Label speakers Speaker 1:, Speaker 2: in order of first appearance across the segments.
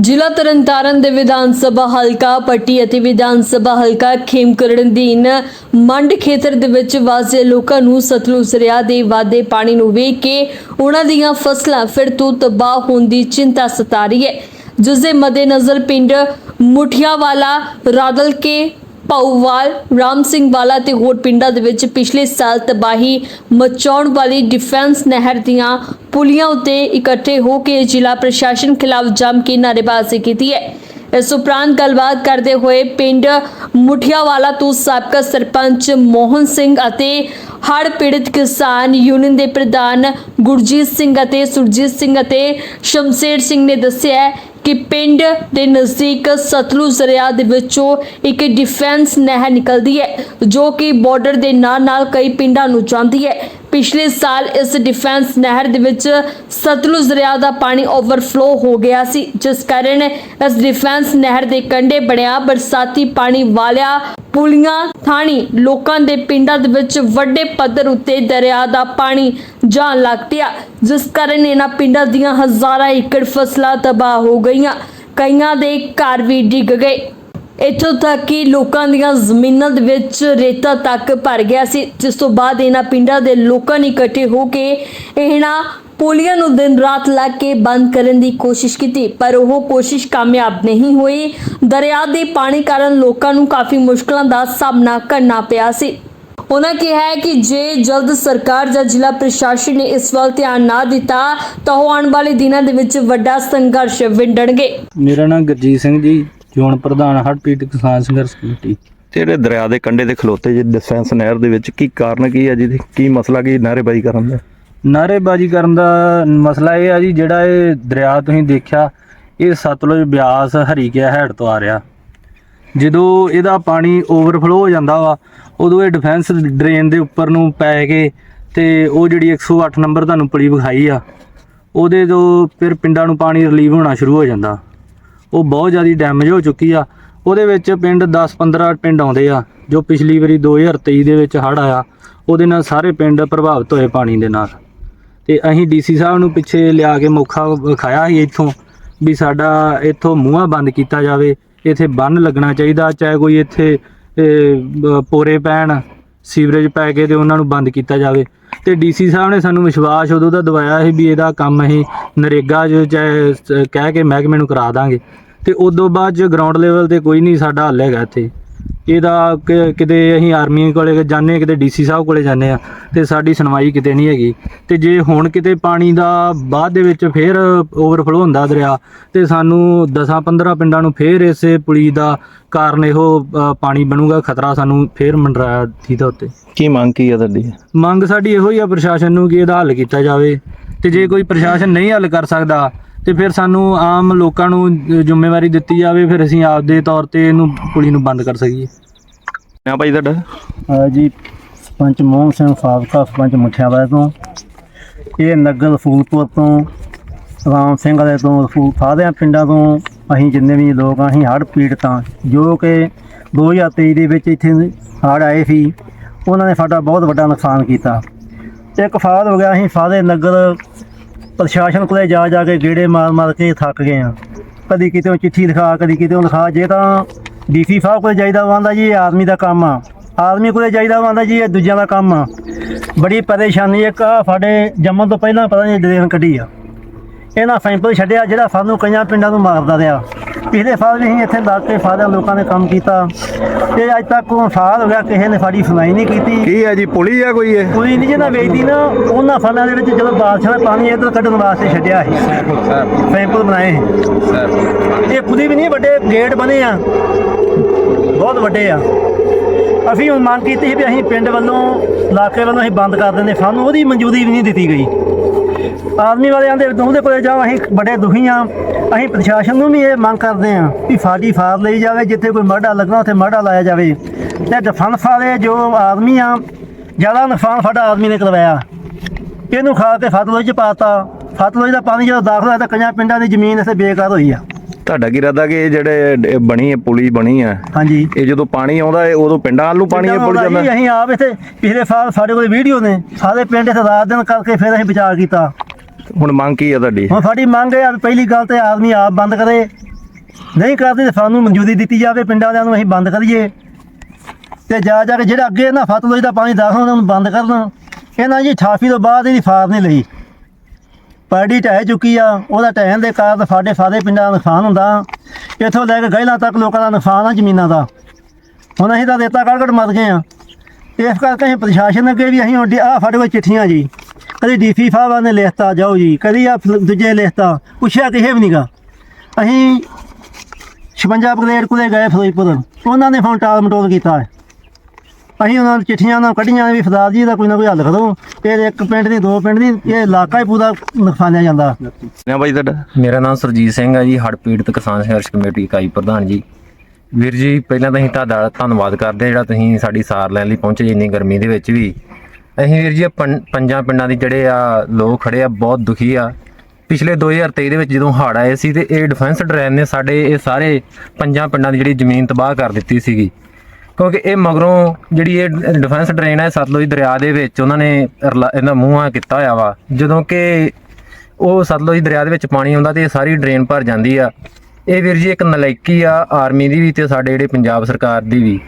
Speaker 1: ਜ਼ਿਲ੍ਹਾ ਤਰਨਤਾਰਨ ਦੇ ਵਿਧਾਨ ਸਭਾ ਹਲਕਾ, ਪੱਟੀ ਅਤੇ ਵਿਧਾਨ ਸਭਾ ਹਲਕਾ ਖੇਮਕਰਨ ਦੀਨ ਮੰਡ ਖੇਤਰ ਦੇ ਵਿੱਚ ਵਾਸੇ ਲੋਕਾਂ ਨੂੰ ਸਤਲੁਜ ਦਰਿਆ ਦੇ ਵਾਧੇ ਪਾਣੀ ਨੂੰ ਵੇਖ ਕੇ ਉਹਨਾਂ ਦੀਆਂ ਫਸਲਾਂ ਫਿਰ ਤੋਂ ਤਬਾਹ ਹੋਣ ਦੀ ਚਿੰਤਾ ਸਤਾ ਰਹੀ ਹੈ। ਜਿਸ ਦੇ ਮੱਦੇਨਜ਼ਰ ਪਿੰਡ ਮੁਠਿਆਵਾਲਾ ਰਾਦਲ ਕੇ ਪਾਉਵਾਲ ਰਾਮ ਸਿੰਘ ਵਾਲਾ ਤੇ ਹੋਰ ਪਿੰਡਾਂ ਦੇ ਵਿੱਚ ਪਿਛਲੇ ਸਾਲ ਤਬਾਹੀ ਮਚਾਉਣ ਵਾਲੀ ਡਿਫੈਂਸ ਨਹਿਰ ਦੀਆਂ ਪੁਲੀਆਂ ਉੱਤੇ ਇਕੱਠੇ ਹੋ ਕੇ ਜ਼ਿਲ੍ਹਾ ਪ੍ਰਸ਼ਾਸਨ ਖਿਲਾਫ ਜੰਮ ਕੇ ਨਾਅਰੇਬਾਜ਼ੀ ਕੀਤੀ ਹੈ। ਇਸ ਉਪਰੰਤ ਗੱਲਬਾਤ ਕਰਦੇ ਹੋਏ ਪਿੰਡ ਮੁਠਿਆਵਾਲਾ ਤੋਂ ਸਾਬਕਾ ਸਰਪੰਚ ਮੋਹਨ ਸਿੰਘ ਅਤੇ ਹੜ੍ਹ ਪੀੜਤ ਕਿਸਾਨ ਯੂਨੀਅਨ ਦੇ ਪ੍ਰਧਾਨ ਗੁਰਜੀਤ ਸਿੰਘ ਅਤੇ ਸੁਰਜੀਤ ਸਿੰਘ ਅਤੇ ਸ਼ਮਸ਼ੇਰ ਸਿੰਘ ਨੇ ਦੱਸਿਆ ਕਿ ਪਿੰਡ ਦੇ ਨਜ਼ਦੀਕ ਸਤਲੁਜ ਦਰਿਆ ਦੇ ਵਿੱਚੋਂ ਇੱਕ ਡਿਫੈਂਸ ਨਹਿਰ ਨਿਕਲਦੀ ਹੈ, ਜੋ ਕਿ ਬਾਰਡਰ ਦੇ ਨਾਲ ਨਾਲ ਕਈ ਪਿੰਡਾਂ ਨੂੰ ਜਾਂਦੀ ਹੈ। ਪਿਛਲੇ ਸਾਲ ਇਸ ਡਿਫੈਂਸ ਨਹਿਰ ਦੇ ਵਿੱਚ ਸਤਲੁਜ ਦਰਿਆ ਦਾ ਪਾਣੀ ਓਵਰਫਲੋ ਹੋ ਗਿਆ ਸੀ, ਜਿਸ ਕਾਰਨ ਇਸ ਡਿਫੈਂਸ ਨਹਿਰ ਦੇ ਕੰਢੇ ਬਣਿਆ ਬਰਸਾਤੀ ਪਾਣੀ ਵਾਲਿਆ ਪੁਲੀਆਂ, ਥਾਣੀ ਲੋਕਾਂ ਦੇ ਪਿੰਡਾਂ ਦੇ ਵਿੱਚ ਵੱਡੇ ਪੱਧਰ ਉੱਤੇ ਦਰਿਆ ਦਾ ਪਾਣੀ ਜਾਣ ਲੱਗ ਪਿਆ, ਜਿਸ ਕਾਰਨ ਇਹਨਾਂ ਪਿੰਡਾਂ ਦੀਆਂ ਹਜ਼ਾਰਾਂ ਏਕੜ ਫਸਲਾਂ ਤਬਾਹ ਹੋ ਗਈਆਂ। ਕਈਆਂ ਦੇ ਘਰ ਵੀ ਡਿੱਗ ਗਏ। ਇੱਥੋਂ ਤੱਕ ਕਿ ਲੋਕਾਂ ਦੀਆਂ ਜ਼ਮੀਨਾਂ ਦੇ ਵਿੱਚ ਰੇਤਾ ਤੱਕ ਭਰ ਗਿਆ ਸੀ। ਜਿਸ ਤੋਂ ਬਾਅਦ ਇਹਨਾਂ ਪਿੰਡਾਂ ਦੇ ਲੋਕਾਂ ਨੇ ਇਕੱਠੇ ਹੋ ਕੇ ਇਹਨਾਂ ਪੁਲੀਆਂ ਨੂੰ ਦਿਨ ਰਾਤ ਲਾ ਕੇ ਬੰਦ ਕਰਨ ਦੀ ਕੋਸ਼ਿਸ਼ ਕੀਤੀ, ਪਰ ਉਹ ਕੋਸ਼ਿਸ਼ ਕਾਮਯਾਬ ਨਹੀਂ ਹੋਈ। ਦਰਿਆ ਦੇ ਪਾਣੀ ਕਾਰਨ ਲੋਕਾਂ ਨੂੰ ਕਾਫੀ ਮੁਸ਼ਕਲਾਂ ਦਾ ਸਾਹਮਣਾ ਕਰਨਾ ਪਿਆ ਸੀ। ਉਹਨਾਂ ਕਿਹਾ ਹੈ ਕਿ ਜੇ ਜਲਦ ਸਰਕਾਰ ਜਾਂ ਜ਼ਿਲ੍ਹਾ ਪ੍ਰਸ਼ਾਸਨ ਨੇ ਇਸ ਵੱਲ ਧਿਆਨ ਨਾ ਦਿੱਤਾ, ਤਾਂ ਉਹ ਆਉਣ ਵਾਲੇ ਦਿਨਾਂ ਦੇ ਵਿੱਚ ਵੱਡਾ ਸੰਘਰਸ਼ ਵਿੰਡਣਗੇ।
Speaker 2: ਮੇਰਾ ਨਾਮ ਗੁਰਜੀਤ ਸਿੰਘ ਜੀ। ਜੋਨ ਪ੍ਰਧਾਨ ਹੜਪੀਟ ਕਿਸਾਨ ਸੰਘਰਸ਼ ਕਮੇਟੀ।
Speaker 3: ਜਿਹੜੇ ਦਰਿਆ ਦੇ ਕੰਢੇ ਤੇ ਖਲੋਤੇ ਜੇ ਡਿਫੈਂਸ ਨਹਿਰ ਦੇ ਵਿੱਚ ਕੀ ਕਾਰਨ ਕੀ ਹੈ ਜੀ? ਕੀ ਮਸਲਾ ਕੀ ਨਾਅਰੇਬਾਜ਼ੀ ਕਰਨ ਦਾ?
Speaker 2: ਨਾਅਰੇਬਾਜ਼ੀ ਕਰਨ ਦਾ ਮਸਲਾ ਇਹ ਆ ਜੀ ਜਿਹੜਾ ਇਹ ਦਰਿਆ ਤੁਸੀਂ ਦੇਖਿਆ ਇਹ ਸਤਲੁਜ ਬਿਆਸ ਹਰੀਕਿਆ ਹੈਡ ਤੋਂ ਆ ਰਿਹਾ। ਜਦੋਂ ਇਹਦਾ ਪਾਣੀ ਓਵਰਫਲੋ ਹੋ ਜਾਂਦਾ ਵਾ ਉਦੋਂ ਇਹ ਡਿਫੈਂਸ ਡਰੇਨ ਦੇ ਉੱਪਰ ਨੂੰ ਪੈ ਕੇ ਤੇ ਉਹ ਜਿਹੜੀ 108 ਨੰਬਰ ਤੁਹਾਨੂੰ ਪੁਲੀ ਵਿਖਾਈ ਆ ਉਹਦੇ ਤੋਂ ਫਿਰ ਪਿੰਡਾਂ ਨੂੰ ਪਾਣੀ ਰਿਲੀਵ ਹੋਣਾ ਸ਼ੁਰੂ ਹੋ ਜਾਂਦਾ। ਉਹ ਬਹੁਤ ਜ਼ਿਆਦਾ ਡੈਮੇਜ ਹੋ ਚੁੱਕੀ ਆ। ਉਹਦੇ ਵਿੱਚ ਪਿੰਡ 10-15 ਪਿੰਡ ਆਉਂਦੇ ਆ, ਜੋ ਪਿਛਲੀ ਵਾਰੀ 2023 ਦੇ ਵਿੱਚ ਹੜ੍ਹ ਆਇਆ। ਉਹਦੇ ਨਾਲ ਸਾਰੇ ਪਿੰਡ ਪ੍ਰਭਾਵਿਤ ਹੋਏ ਪਾਣੀ ਦੇ ਨਾਲ। ਤੇ ਅਸੀਂ ਡੀਸੀ ਸਾਹਿਬ ਨੂੰ ਪਿੱਛੇ ਲਿਆ ਕੇ ਮੌਕਾ ਵਿਖਾਇਆ ਸੀ ਇੱਥੋਂ ਵੀ ਸਾਡਾ ਇੱਥੋਂ ਮੂੰਹਾਂ ਬੰਦ ਕੀਤਾ ਜਾਵੇ, ਇੱਥੇ ਬੰਨ ਲੱਗਣਾ ਚਾਹੀਦਾ, ਚਾਹੇ ਕੋਈ ਇੱਥੇ ਪੋਰੇ ਪੈਣ, ਸੀਵਰੇਜ ਪੈ ਕੇ ਤੇ ਉਹਨਾਂ ਨੂੰ ਬੰਦ ਕੀਤਾ ਜਾਵੇ। ਤੇ ਡੀਸੀ ਸਾਹਿਬ ਨੇ ਸਾਨੂੰ ਵਿਸ਼ਵਾਸ ਉਦੋਂ ਦਾ ਦਵਾਇਆ ਸੀ ਵੀ ਇਹਦਾ ਕੰਮ ਅਸੀਂ ਨਰੇਗਾ 'ਚ ਚਾਹੇ ਕਹਿ ਕੇ ਮਹਿਕਮੇ ਨੂੰ ਕਰਾ ਦਾਂਗੇ। ਤੇ ਉਦੋਂ ਬਾਅਦ ਚ ਗਰਾਊਂਡ ਲੈਵਲ ਤੇ ਕੋਈ ਨਹੀਂ ਸਾਡਾ ਹੱਲ ਹੈਗਾ ਇੱਥੇ। ਇਹਦਾ ਕਿ- ਕਿਤੇ ਅਸੀਂ ਆਰਮੀ ਕੋਲੇ ਜਾਂਦੇ ਹਾਂ ਕਿਤੇ ਡੀਸੀ ਸਾਹਿਬ ਕੋਲੇ ਜਾਂਦੇ ਆ ਤੇ ਸਾਡੀ ਸੁਣਵਾਈ ਕਿਤੇ ਨਹੀਂ ਹੈਗੀ। ਤੇ ਜੇ ਹੁਣ ਕਿਤੇ ਪਾਣੀ ਦਾ ਬਾਅਦ ਦੇ ਵਿੱਚ ਫੇਰ ਓਵਰਫਲੋ ਹੁੰਦਾ ਦਰਿਆ ਤੇ ਸਾਨੂੰ 10-15 ਪਿੰਡਾਂ ਨੂੰ ਫੇਰ ਇਸੇ ਪੁਲੀ ਦਾ ਕਾਰਨ ਇਹੋ ਅ, ਪਾਣੀ ਬਣੂਗਾ ਖਤਰਾ ਸਾਨੂੰ ਫੇਰ ਮੰਡਰਾਇਆ ਦਾ ਉੱਤੇ।
Speaker 3: ਕੀ ਮੰਗ ਕੀ ਹੈ ਤੁਹਾਡੀ?
Speaker 2: ਮੰਗ ਸਾਡੀ ਇਹੋ ਹੀ ਆ ਪ੍ਰਸ਼ਾਸਨ ਨੂੰ ਕਿ ਇਹਦਾ ਹੱਲ ਕੀਤਾ ਜਾਵੇ। ਤੇ ਜੇ ਕੋਈ ਪ੍ਰਸ਼ਾਸਨ ਨਹੀਂ ਹੱਲ ਕਰ ਸਕਦਾ ਤੇ ਫਿਰ ਸਾਨੂੰ ਆਮ ਲੋਕਾਂ ਨੂੰ ਜ਼ਿੰਮੇਵਾਰੀ ਦਿੱਤੀ ਜਾਵੇ ਫਿਰ ਅਸੀਂ ਆਪਦੇ ਤੌਰ ਤੇ ਇਹਨੂੰ ਪੁਲੀ ਨੂੰ ਬੰਦ ਕਰ ਸਕੀਏ।
Speaker 3: ਨਾ ਭਾਈ ਤੁਹਾਡਾ?
Speaker 4: ਜੀ ਸਰਪੰਚ ਮੋਹਨ ਸਿੰਘ ਸਾਬਕਾ ਸਰਪੰਚ ਮੁੱਠਿਆਵਾਲਾ ਤੋਂ ਇਹ ਨਗਰ ਫੂਲਪੁਰ ਤੋਂ ਰਾਮ ਸਿੰਘ ਵਾਲੇ ਤੋਂ ਫੂ ਸਾਰਿਆਂ ਪਿੰਡਾਂ ਤੋਂ ਅਸੀਂ ਜਿੰਨੇ ਵੀ ਲੋਕ ਆ ਅਸੀਂ ਹੜ੍ਹ ਪੀੜਤਾਂ ਜੋ ਕਿ 2023 ਦੇ ਵਿੱਚ ਇੱਥੇ ਹੜ੍ਹ ਆਏ ਸੀ ਉਹਨਾਂ ਨੇ ਸਾਡਾ ਬਹੁਤ ਵੱਡਾ ਨੁਕਸਾਨ ਕੀਤਾ। ਇੱਕ ਫਾਦ ਹੋ ਗਿਆ ਅਸੀਂ ਸਾਰੇ ਨਗਰ ਪ੍ਰਸ਼ਾਸਨ ਕੋਲੇ ਜਾ ਜਾ ਕੇ ਗੇੜੇ ਮਾਰ ਮਾਰ ਕੇ ਥੱਕ ਗਏ ਆ। ਕਦੀ ਕਿਤੇ ਚਿੱਠੀ ਲਿਖਾ, ਕਦੀ ਕਿਤੇ ਲਿਖਾ। ਜੇ ਤਾਂ ਡੀਸੀ ਸਾਹਿਬ ਕੋਲੇ ਜਾਈਦਾ ਵਾਂਦਾ ਜੀ, ਇਹ ਆਦਮੀ ਦਾ ਕੰਮ ਆ। ਆਦਮੀ ਕੋਲੇ ਜਾਈਦਾ ਵਾਂਦਾ ਜੀ, ਇਹ ਦੂਜਿਆਂ ਦਾ ਕੰਮ ਆ। ਬੜੀ ਪਰੇਸ਼ਾਨੀ ਇੱਕ ਸਾਡੇ ਜੰਮਣ ਤੋਂ ਪਹਿਲਾਂ ਪਤਾ ਨਹੀਂ ਡਰੇਨ ਕੱਢੀ ਆ। ਇਹਨਾਂ ਸੈਂਪਲ ਛੱਡਿਆ, ਜਿਹੜਾ ਸਾਨੂੰ ਕਈਆਂ ਪਿੰਡਾਂ ਨੂੰ ਮਾਰਦਾ ਰਿਹਾ। ਪਿਛਲੇ ਸਾਲ ਵੀ ਅਸੀਂ ਇੱਥੇ ਲੱਗ ਕੇ ਸਾਰਿਆਂ ਲੋਕਾਂ ਨੇ ਕੰਮ ਕੀਤਾ। ਤੇ ਅੱਜ ਤੱਕ ਕੋਈ ਸਾਲ ਹੋ ਗਿਆ ਕਿਸੇ ਨੇ ਸਾਡੀ ਸੁਣਾਈ ਨਹੀਂ ਕੀਤੀ।
Speaker 3: ਕੀ ਹੈ ਜੀ ਪੁਲੀ ਆ ਕੋਈ ਇਹ?
Speaker 4: ਕੋਈ ਨਹੀਂ ਜਿਹਨਾਂ ਵੇਚਦੀ ਨਾ ਉਹਨਾਂ ਫਲਾਂ ਦੇ ਵਿੱਚ ਜਦੋਂ ਬਾਰਿਸ਼ਾਂ ਦਾ ਪਾਣੀ ਇੱਧਰ ਕੱਢਣ ਵਾਸਤੇ ਛੱਡਿਆ ਸੀ। ਸੈਂਪਲ ਬਣਾਏ ਸੀ। ਇਹ ਖੁਦੀ ਵੀ ਨਹੀਂ ਵੱਡੇ ਗੇਟ ਬਣੇ ਆ। ਬਹੁਤ ਵੱਡੇ ਆ। ਅਸੀਂ ਹੁਣ ਮੰਗ ਕੀਤੀ ਸੀ ਵੀ ਅਸੀਂ ਪਿੰਡ ਵੱਲੋਂ ਇਲਾਕੇ ਵੱਲੋਂ ਅਸੀਂ ਬੰਦ ਕਰ ਦਿੰਦੇ। ਸਾਨੂੰ ਉਹਦੀ ਮਨਜ਼ੂਰੀ ਵੀ ਨਹੀਂ ਦਿੱਤੀ ਗਈ। ਆਦਮੀ ਵਾਲਿਆਂ ਦੇ ਉਹਦੇ ਕੋਲੇ ਜਾ ਅਸੀਂ ਬੜੇ ਦੁਖੀ ਆ। ਅਸੀਂ ਪ੍ਰਸ਼ਾਸਨ ਨੂੰ ਵੀ ਇਹ ਮੰਗ ਕਰਦੇ ਆ ਵੀ ਸਾਡੀ ਫਾਰ ਲਈ ਜਾਵੇ ਜਿੱਥੇ ਕੋਈ ਮਰਡਾ ਲੱਗਣਾ ਉੱਥੇ ਮਰਡਾ ਲਾਇਆ ਜਾਵੇ। ਤੇ ਡਿਫੈਂਸ ਵਾਲੇ ਜੋ ਆਦਮੀ ਆ ਜ਼ਿਆਦਾ ਨੁਕਸਾਨ ਸਾਡਾ ਆਦਮੀ ਨੇ ਕਰਵਾਇਆ। ਇਹਨੂੰ ਖਾ ਕੇ ਫਤਲੋਜ ਚ ਪਾਤਾ। ਫਤਲੋਜ ਦਾ ਪਾਣੀ ਜਦੋਂ ਦਾਖਲ ਹੋਇਆ ਤਾਂ ਕਈਆਂ ਪਿੰਡਾਂ ਦੀ ਜ਼ਮੀਨ ਇੱਥੇ ਬੇਕਾਰ ਹੋਈ ਆ।
Speaker 3: ਤੁਹਾਡਾ ਕੀ ਇਰਾਦਾ ਕਿ ਇਹ ਜਿਹੜੇ ਬਣੀ ਹੈ ਪੁਲੀ ਬਣੀ ਹੈ?
Speaker 4: ਹਾਂਜੀ।
Speaker 3: ਇਹ ਜਦੋਂ ਪਾਣੀ ਆਉਂਦਾ ਹੈ ਉਦੋਂ ਪਿੰਡਾਂ ਵੱਲ ਪਾਣੀ ਇਹ ਪੁਲ ਜਾਂਦਾ?
Speaker 4: ਵਾਲਾ ਅਸੀਂ ਆਪ ਇੱਥੇ ਪਿਛਲੇ ਸਾਲ ਸਾਡੇ ਕੋਲ ਵੀਡੀਓ ਨੇ। ਸਾਰੇ ਪਿੰਡ ਇੱਥੇ ਰਾਤ ਦਿਨ ਕਰਕੇ ਫਿਰ ਅਸੀਂ ਬਚਾਅ ਕੀਤਾ।
Speaker 3: ਹੁਣ ਮੰਗ ਕੀ ਆ ਤੁਹਾਡੀ?
Speaker 4: ਹੁਣ ਸਾਡੀ ਮੰਗ ਇਹ ਆ ਵੀ ਪਹਿਲੀ ਗੱਲ ਤੇ ਆਦਮੀ ਆਪ ਬੰਦ ਕਰੇ। ਨਹੀਂ ਕਰਦੇ ਤੇ ਸਾਨੂੰ ਮਨਜ਼ੂਰੀ ਦਿੱਤੀ ਜਾਵੇ, ਪਿੰਡਾਂ ਵਾਲਿਆਂ ਨੂੰ ਅਸੀਂ ਬੰਦ ਕਰੀਏ। ਤੇ ਜਾ ਜਾ ਕੇ ਜਿਹੜਾ ਅੱਗੇ ਨਾ ਫਤਲੋਈ ਦਾ ਪਾਣੀ ਦਾਖਲ ਉਹਨਾਂ ਨੂੰ ਬੰਦ ਕਰਨ। ਇਹਨਾਂ ਜੀ 88 ਤੋਂ ਬਾਅਦ ਇਹਦੀ ਫਾਰ ਨਹੀਂ ਲਈ। ਪਾਰਟੀ ਢਹਿ ਚੁੱਕੀ ਆ, ਉਹਦਾ ਢਹਿਣ ਦੇ ਕਾਰਨ ਸਾਡੇ ਸਾਰੇ ਪਿੰਡਾਂ ਦਾ ਨੁਕਸਾਨ ਹੁੰਦਾ। ਇੱਥੋਂ ਲੈ ਕੇ ਗਹਿਲਾਂ ਤੱਕ ਲੋਕਾਂ ਦਾ ਨੁਕਸਾਨ ਆ ਜ਼ਮੀਨਾਂ ਦਾ। ਹੁਣ ਅਸੀਂ ਤਾਂ ਰੇਤਾ ਕੱਢ ਮਰ ਗਏ ਆ। ਇਸ ਕਰਕੇ ਅਸੀਂ ਪ੍ਰਸ਼ਾਸਨ ਅੱਗੇ ਵੀ ਅਸੀਂ ਹੁਣ ਆ ਸਾਡੇ ਕੋਲ ਚਿੱਠੀਆਂ ਜੀ। ਕਦੀ ਡੀਸੀ ਸਾਹਿਬਾਂ ਨੇ ਲਿਖਤਾ ਜਾਓ ਜੀ। ਕਦੀ ਆ ਦੂਜੇ ਲਿਖਤਾ। ਪੁੱਛਿਆ ਕਿਸੇ ਵੀ ਨਹੀਂਗਾ ਅਸੀਂ 56 ਬਗਰੇਡ ਕੋਲੇ ਗਏ ਫਿਰੋਜ਼ਪੁਰ। ਉਹਨਾਂ ਨੇ ਹੁਣ ਟਾਲ ਮਟੋਲ ਕੀਤਾ ਹੈ। ਅਸੀਂ ਉਹਨਾਂ ਨੂੰ ਚਿੱਠੀਆਂ ਨਾਲ ਕੱਢੀਆਂ ਵੀ ਫਦਾਰ ਜੀ ਦਾ ਕੋਈ ਨਾ ਕੋਈ ਹੱਲ ਕਰੋ। ਇਹ ਇੱਕ ਪਿੰਡ ਦੀ ਦੋ ਪਿੰਡ ਦੀ ਇਹ ਇਲਾਕਾ ਹੀ ਪੂਰਾ ਨੁਕਸਾਨਿਆ ਜਾਂਦਾ।
Speaker 3: ਨਾ ਬਾਈ ਤੁਹਾਡਾ?
Speaker 5: ਮੇਰਾ ਨਾਮ ਸੁਰਜੀਤ ਸਿੰਘ ਹੈ ਜੀ ਹੜ੍ਹ ਪੀੜਤ ਕਿਸਾਨ ਸੰਘਰਸ਼ ਕਮੇਟੀ ਇਕਾਈ ਪ੍ਰਧਾਨ ਜੀ। ਵੀਰ ਜੀ ਪਹਿਲਾਂ ਤਾਂ ਅਸੀਂ ਤੁਹਾਡਾ ਧੰਨਵਾਦ ਕਰਦੇ ਹਾਂ ਜਿਹੜਾ ਤੁਸੀਂ ਸਾਡੀ ਸਾਰ ਲੈਣ ਲਈ ਪਹੁੰਚੇ ਜੀ ਇੰਨੀ ਗਰਮੀ ਦੇ ਵਿੱਚ ਵੀ। ਅਸੀਂ ਵੀਰ ਜੀ, ਇਹ ਪੰ- ਪੰਜਾਂ ਪਿੰਡਾਂ ਦੀ ਜਿਹੜੇ ਆ ਲੋਕ ਖੜੇ ਆ, ਬਹੁਤ ਦੁਖੀ ਆ। ਪਿਛਲੇ 2023 ਦੇ ਵਿੱਚ ਜਦੋਂ ਹੜ੍ਹ ਆਏ ਸੀ ਤੇ ਇਹ ਡਿਫੈਂਸ ਡਰੇਨ ਨੇ ਸਾਡੇ, ਇਹ ਸਾਰੇ ਪੰਜਾਂ ਪਿੰਡਾਂ ਦੀ ਜਿਹੜੀ ਜ਼ਮੀਨ ਤਬਾਹ ਕਰ ਦਿੱਤੀ ਸੀਗੀ। ਕਿਉਂਕਿ ਇਹ ਮਗਰੋਂ ਜਿਹੜੀ ਇਹ ਡਿਫੈਂਸ ਡਰੇਨ ਹੈ ਸਤਲੁਜ ਦਰਿਆ ਦੇ ਵਿੱਚ ਉਹਨਾਂ ਨੇ ਰਲਾ- ਇਹਦਾ ਮੂੰਹ ਕੀਤਾ ਹੋਇਆ ਵਾ। ਜਦੋਂ ਕਿ ਉਹ ਸਤਲੁਜ ਦਰਿਆ ਦੇ ਵਿੱਚ ਪਾਣੀ ਆਉਂਦਾ ਤੇ ਇਹ ਸਾਰੀ ਡਰੇਨ ਭਰ ਜਾਂਦੀ ਆ। ਇਹ ਵੀਰ ਜੀ, ਇੱਕ ਨਲਾਇਕੀ ਆ ਆਰਮੀ ਦੀ ਵੀ ਤੇ ਸਾਡੇ ਜਿਹੜੇ ਪੰਜਾਬ ਸਰਕਾਰ ਦੀ ਵੀ।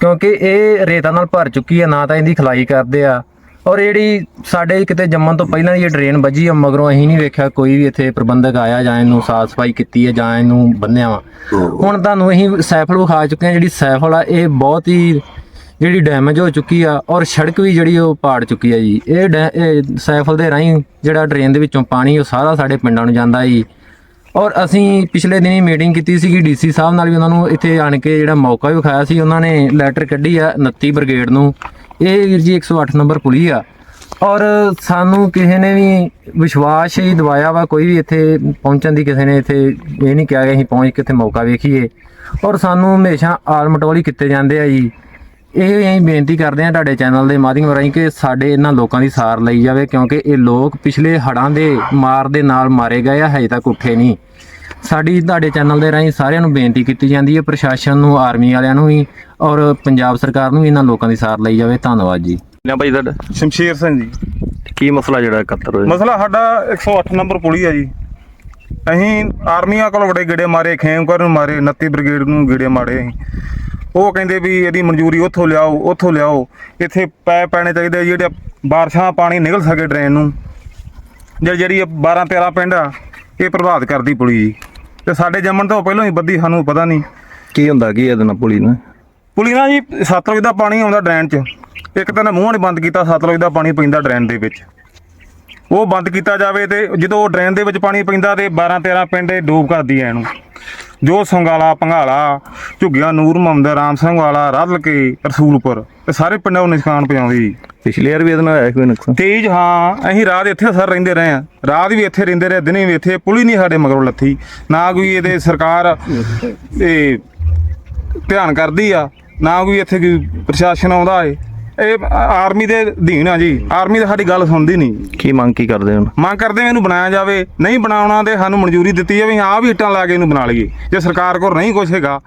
Speaker 5: ਕਿਉਂਕਿ ਇਹ ਰੇਤਾ ਨਾਲ ਭਰ ਚੁੱਕੀ ਆ, ਨਾ ਤਾਂ ਇਹਦੀ ਖਲਾਈ ਕਰਦੇ ਆ। ਔਰ ਜਿਹੜੀ ਸਾਡੇ ਕਿਤੇ ਜੰਮਣ ਤੋਂ ਪਹਿਲਾਂ ਇਹ ਡਰੇਨ ਵੱਜੀ ਆ ਮਗਰੋਂ ਅਸੀਂ ਨਹੀਂ ਵੇਖਿਆ ਕੋਈ ਵੀ ਇੱਥੇ ਪ੍ਰਬੰਧਕ ਆਇਆ ਜਾਂ ਇਹਨੂੰ ਸਾਫ਼ ਸਫ਼ਾਈ ਕੀਤੀ ਹੈ ਜਾਂ ਇਹਨੂੰ ਬੰਨਿਆ ਵਾ। ਹੁਣ ਤੁਹਾਨੂੰ ਅਸੀਂ ਸੈਫਲ ਵਿਖਾ ਚੁੱਕੇ ਹਾਂ ਜਿਹੜੀ ਸੈਫਲ ਆ ਇਹ ਬਹੁਤ ਹੀ ਜਿਹੜੀ ਡੈਮੇਜ ਹੋ ਚੁੱਕੀ ਆ ਔਰ ਸੜਕ ਵੀ ਜਿਹੜੀ ਉਹ ਪਾੜ ਚੁੱਕੀ ਆ ਜੀ। ਇਹ ਸਾਈਫਲ ਦੇ ਰਾਹੀਂ ਜਿਹੜਾ ਡਰੇਨ ਦੇ ਵਿੱਚੋਂ ਪਾਣੀ ਉਹ ਸਾਰਾ ਸਾਡੇ ਪਿੰਡਾਂ ਨੂੰ ਜਾਂਦਾ ਜੀ। ਔਰ ਅਸੀਂ ਪਿਛਲੇ ਦਿਨੀ ਮੀਟਿੰਗ ਕੀਤੀ ਸੀਗੀ ਡੀਸੀ ਸਾਹਿਬ ਨਾਲ ਵੀ ਉਹਨਾਂ ਨੂੰ ਇੱਥੇ ਆਣ ਕੇ ਜਿਹੜਾ ਮੌਕਾ ਵੀ ਵਿਖਾਇਆ ਸੀ ਉਹਨਾਂ ਨੇ ਲੈਟਰ ਕੱਢੀ ਆ 29 ਬ੍ਰਿਗੇਡ ਨੂੰ। ਇਹ ਵੀਰ ਜੀ 108 ਨੰਬਰ ਪੁਲੀ ਆ। ਔਰ ਸਾਨੂੰ ਕਿਸੇ ਨੇ ਵੀ ਵਿਸ਼ਵਾਸ ਹੀ ਦਿਵਾਇਆ ਵਾ, ਕੋਈ ਵੀ ਇੱਥੇ ਪਹੁੰਚਣ ਦੀ ਕਿਸੇ ਨੇ ਇੱਥੇ ਇਹ ਨਹੀਂ ਕਿਹਾ ਕਿ ਅਸੀਂ ਪਹੁੰਚ ਕੇ ਇੱਥੇ ਮੌਕਾ ਵੇਖੀਏ। ਔਰ ਸਾਨੂੰ ਹਮੇਸ਼ਾ ਆਲ ਮਟੋਲੀ ਕੀਤੇ ਜਾਂਦੇ ਆ ਜੀ। ਇਹ ਅਸੀਂ ਬੇਨਤੀ ਕਰਦੇ ਹਾਂ ਤੁਹਾਡੇ ਚੈਨਲ ਦੇ ਮਾਧਿਅਮ ਰਾਹੀਂ ਕਿ ਸਾਡੇ ਇਹਨਾਂ ਲੋਕਾਂ ਦੀ ਸਾਰ ਲਈ ਜਾਵੇ, ਕਿਉਂਕਿ ਇਹ ਲੋਕ ਪਿਛਲੇ ਹੜਾਂ ਦੇ ਮਾਰ ਦੇ ਨਾਲ ਮਾਰੇ ਗਏ ਆ, ਹਜੇ ਤੱਕ ਉੱਠੇ ਨਹੀਂ। ਸਾਡੀ ਤੁਹਾਡੇ ਚੈਨਲ ਦੇ ਰਾਹੀਂ ਸਾਰਿਆਂ ਨੂੰ ਬੇਨਤੀ ਕੀਤੀ ਜਾਂਦੀ ਹੈ ਪ੍ਰਸ਼ਾਸਨ ਨੂੰ ਆਰਮੀ ਵਾਲਿਆਂ ਨੂੰ ਵੀ ਔਰ ਪੰਜਾਬ ਸਰਕਾਰ ਨੂੰ ਵੀ ਇਹਨਾਂ ਲੋਕਾਂ ਦੀ ਸਾਰ ਲਈ ਜਾਵੇ। ਧੰਨਵਾਦ ਜੀ।
Speaker 3: ਨਾ ਬਾਈ ਤੁਹਾਡਾ?
Speaker 6: ਸ਼ਮਸ਼ੀਰ ਸਿੰਘ ਜੀ।
Speaker 3: ਕੀ ਮਸਲਾ ਜਿਹੜਾ ਇਕੱਤਰ ਹੋਇਆ?
Speaker 6: ਮਸਲਾ ਸਾਡਾ 108 ਨੰਬਰ ਪੁਲੀ ਆ ਜੀ। ਅਸੀਂ ਆਰਮੀਆਂ ਕੋਲ ਬੜੇ ਗੇੜੇ ਮਾਰੇ ਖੇਮਕਰ ਨੂੰ ਮਾਰੇ 29 ਬ੍ਰਿਗੇਡ ਨੂੰ ਗੇੜੇ ਮਾਰੇ ਅਸੀਂ। ਉਹ ਕਹਿੰਦੇ ਵੀ ਇਹਦੀ ਮਨਜ਼ੂਰੀ ਉੱਥੋਂ ਲਿਆਓ ਉੱਥੋਂ ਲਿਆਓ। ਇੱਥੇ ਪੈ ਪੈਣੇ ਚਾਹੀਦੇ ਜਿਹੜੇ ਬਾਰਿਸ਼ਾਂ ਦਾ ਪਾਣੀ ਨਿਕਲ ਸਕੇ ਡਰੇਨ ਨੂੰ। ਜਿਹੜੀ ਜਿਹੜੀ ਇਹ 12 13 ਪਿੰਡ ਆ ਇਹ ਪ੍ਰਭਾਵਿਤ ਕਰਦੀ ਪੁਲੀ ਜੀ। ਤੇ ਸਾਡੇ ਜੰਮਣ ਤੋਂ ਪਹਿਲਾਂ ਹੀ ਬੱਦੀ ਸਾਨੂੰ ਪਤਾ ਨਹੀਂ।
Speaker 3: ਕੀ ਹੁੰਦਾ ਕੀ ਇਹਦੇ ਨਾਲ ਪੁਲੀ ਨਾਲ
Speaker 6: ਪੁਲੀ ਨਾ ਜੀ ਸਤਲੁਜ ਦਾ ਪਾਣੀ ਆਉਂਦਾ ਡਰੇਨ 'ਚ। ਇੱਕ ਤਾਂ ਮੂੰਹ ਨਹੀਂ ਬੰਦ ਕੀਤਾ ਸਤਲੁਜ ਦਾ ਪਾਣੀ ਪੈਂਦਾ ਡਰੇਨ ਦੇ ਵਿੱਚ। ਉਹ ਬੰਦ ਕੀਤਾ ਜਾਵੇ ਤੇ ਜਦੋਂ ਉਹ ਡਰੇਨ ਦੇ ਵਿੱਚ ਪਾਣੀ ਪੈਂਦਾ ਤੇ 12 13 ਪਿੰਡ ਡੂਬ ਕਰਦੀ ਐ ਇਹਨੂੰ। ਜੋ ਸੰਗਾਲਾ ਪੰਘਾਲਾ ਝੁੱਗੀਆਂ ਨੂਰ ਮੁਹੰਮਦ ਰਾਮ ਸਿੰਘ ਵਾਲਾ ਰਲ ਕੇ ਰਸੂਲਪੁਰ ਤੇ ਸਾਰੇ ਪਿੰਡਾਂ ਨੂੰ ਨਿਸ਼ਕਾਨ ਪਹੁੰਚਾਉਂਦੀ। ਜੀ
Speaker 3: ਪਿਛਲੇ ਵੀ ਇਹਦੇ ਨਾਲ ਆਇਆ ਕੋਈ ਨੁਕਸਾਨ?
Speaker 6: ਤੇਜ ਹਾਂ ਅਸੀਂ ਰਾਤ ਇੱਥੇ ਸਰ ਰਹਿੰਦੇ ਰਹੇ ਆ ਰਾਤ ਵੀ ਇੱਥੇ ਰਹਿੰਦੇ ਰਹੇ ਦਿਨੇ ਵੀ ਇੱਥੇ ਪੁਲੀ ਨਹੀਂ ਸਾਡੇ ਮਗਰੋਂ ਲੱਥੀ। ਨਾ ਕੋਈ ਇਹਦੇ ਸਰਕਾਰ ਇਹ ਧਿਆਨ ਕਰਦੀ ਆ ਨਾ ਕੋਈ ਇੱਥੇ ਕੋਈ ਪ੍ਰਸ਼ਾਸਨ ਆਉਂਦਾ ਏ। ਇਹ ਆਰਮੀ ਦੇ ਅਧੀਨ ਆ ਜੀ ਆਰਮੀ ਤਾਂ ਸਾਡੀ ਗੱਲ ਸੁਣਦੀ ਨਹੀਂ।
Speaker 3: ਕੀ ਮੰਗ ਕੀ ਕਰਦੇ ਹੁਣ?
Speaker 6: ਮੰਗ ਕਰਦੇ ਇਹਨੂੰ ਬਣਾਇਆ ਜਾਵੇ ਨਹੀਂ ਬਣਾਉਣਾ ਤੇ ਸਾਨੂੰ ਮਨਜ਼ੂਰੀ ਦਿੱਤੀ ਜਾਵੇ ਆਹ ਵੀ ਇੱਟਾਂ ਲਾ ਕੇ ਇਹਨੂੰ ਬਣਾ ਲਈਏ। ਜੇ ਸਰਕਾਰ ਕੋਲ ਨਹੀਂ ਕੁਛ ਹੈਗਾ